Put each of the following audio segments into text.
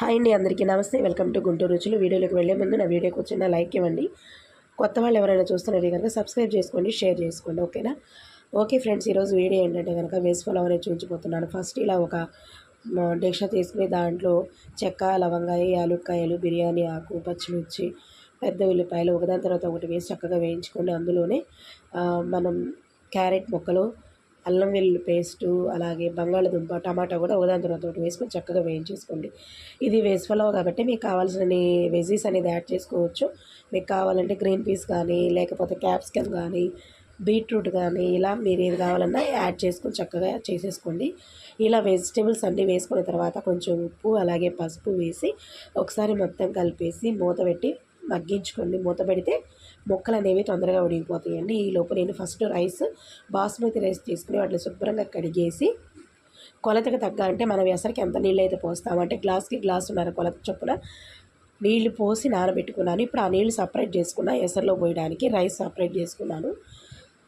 Hi అండి అందరికీ నమస్తే. వెల్కమ్ టు గుంటూరు రుచులు. వీడియోలోకి వెళ్ళే ముందు నా వీడియోకి వచ్చిన లైక్ ఇవ్వండి. కొత్త వాళ్ళు ఎవరైనా చూస్తున్నారే కనుక సబ్స్క్రైబ్ చేసుకోండి షేర్ చేసుకోండి ఓకేనా? ఓకే ఫ్రెండ్స్ ఈరోజు వీడియో ఏంటంటే కనుక వేస్ ఫలం అనేది చూపించిపోతున్నాను ఫస్ట్ ఇలా ఒక డిక్ష తీసుకుని దాంట్లో చెక్క లవంగాయ యాలుక్కాయలు బిర్యానీ ఆకు పచ్చిమిర్చి పెద్ద ఉల్లిపాయలు ఒకదాని తర్వాత ఒకటి వేసి చక్కగా వేయించుకొని అందులోనే మనం క్యారెట్ ముక్కలు అల్లం వెల్లుల్లి పేస్టు అలాగే బంగాళదుంప టమాటా కూడా ఒకదాని తర్వాత ఒకటి వేసుకొని చక్కగా వేయించేసుకోండి. ఇది వేస్ ఫలవ్ కాబట్టి మీకు కావాల్సిన వెజీస్ అనేది యాడ్ చేసుకోవచ్చు. మీకు కావాలంటే గ్రీన్ పీస్ కానీ లేకపోతే క్యాప్సికమ్ కానీ బీట్రూట్ కానీ ఇలా మీరు ఏది కావాలన్నా యాడ్ చేసుకొని చక్కగా చేసేసుకోండి. ఇలా వెజిటేబుల్స్ అన్నీ వేసుకున్న తర్వాత కొంచెం ఉప్పు అలాగే పసుపు వేసి ఒకసారి మొత్తం కలిపేసి మూత పెట్టి మగ్గించుకోండి మూత పెడితే మొక్కలు అనేవి తొందరగా ఉడిగిపోతాయండి ఈ లోపు నేను ఫస్ట్ రైస్ బాస్మతి రైస్ తీసుకుని వాటిని శుభ్రంగా కడిగేసి కొలతకు తగ్గ అంటే మనం ఎసరికి ఎంత నీళ్ళు అయితే పోస్తామంటే గ్లాస్కి గ్లాస్ ఉన్నారు కొలత చొప్పున నీళ్ళు పోసి నానబెట్టుకున్నాను. ఇప్పుడు ఆ నీళ్ళు సపరేట్ చేసుకున్నా ఎసర్లో పోయడానికి రైస్ సపరేట్ చేసుకున్నాను.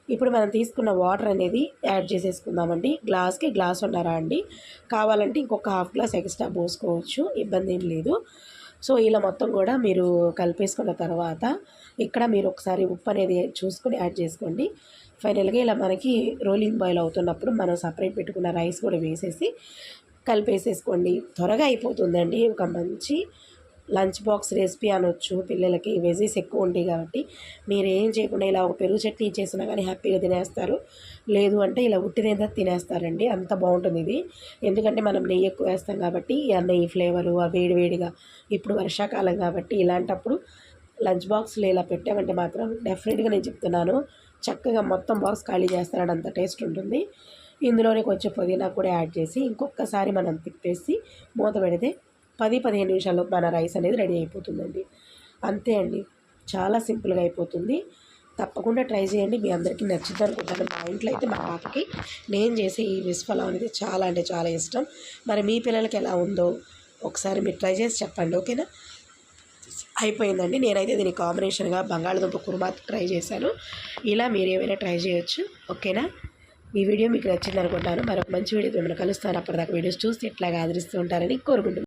ఇప్పుడు మనం తీసుకున్న వాటర్ అనేది యాడ్ చేసేసుకుందామండి. గ్లాస్కి గ్లాస్ ఉన్నారా అండి. కావాలంటే ఇంకొక హాఫ్ గ్లాస్ ఎక్స్ట్రా పోసుకోవచ్చు. ఇబ్బంది ఏం లేదు. సో ఇలా మొత్తం కూడా మీరు కలిపేసుకున్న తర్వాత ఇక్కడ మీరు ఒకసారి ఉప్పు అనేది చూసుకొని యాడ్ చేసుకోండి. ఫైనల్గా ఇలా మనకి రోలింగ్ బాయిల్ అవుతున్నప్పుడు మనం సపరేట్ పెట్టుకున్న రైస్ కూడా వేసేసి కలిపేసేసుకోండి. త్వరగా అయిపోతుందండి. ఒక మంచి లంచ్ బాక్స్ రెసిపీ అనొచ్చు పిల్లలకి వెజీస్ ఎక్కువ ఉంటాయి కాబట్టి. మీరు ఏం చేయకుండా ఇలా ఒక పెరుగు చట్నీ చేసినా కానీ హ్యాపీగా తినేస్తారు. లేదు అంటే ఇలా ఉట్టిదేంత తినేస్తారండి. అంత బాగుంటుంది ఇది. ఎందుకంటే మనం నెయ్యి ఎక్కువ వేస్తాం కాబట్టి ఆ నెయ్యి ఫ్లేవరు ఆ వేడివేడిగా ఇప్పుడు వర్షాకాలం కాబట్టి ఇలాంటప్పుడు లంచ్ బాక్స్లో ఇలా పెట్టామంటే మాత్రం డెఫినెట్గా నేను చెప్తున్నాను చక్కగా మొత్తం బాక్స్ ఖాళీ చేస్తారని అంత టేస్ట్ ఉంటుంది. ఇందులోనే కొంచెం పుదీనా కూడా యాడ్ చేసి ఇంకొకసారి మనం తిప్పేసి మూత పెడితే పది పదిహేను నిమిషాల్లో మన రైస్ అనేది రెడీ అయిపోతుందండి. అంతే అండి. చాలా సింపుల్గా అయిపోతుంది. తప్పకుండా ట్రై చేయండి. మీ అందరికీ నచ్చుతుంది అనుకుంటాను. మా ఇంట్లో అయితే మా పాపకి నేను చేసే ఈ విస్ఫలం అనేది చాలా అంటే చాలా ఇష్టం. మరి మీ పిల్లలకి ఎలా ఉందో ఒకసారి మీరు ట్రై చేసి చెప్పండి ఓకేనా? అయిపోయిందండి. నేనైతే దీని కాంబినేషన్గా బంగాళదుంప కుర్మా ట్రై చేశాను. ఇలా మీరు ఏమైనా ట్రై చేయొచ్చు ఓకేనా? ఈ వీడియో మీకు నచ్చింది అనుకుంటాను. మరొక మంచి వీడియో మిమ్మల్ని కలుస్తాను. అప్పటిదాకా వీడియోస్ చూసి ఇట్లాగా ఆదరిస్తూ ఉంటారని కోరుకుంటున్నాను.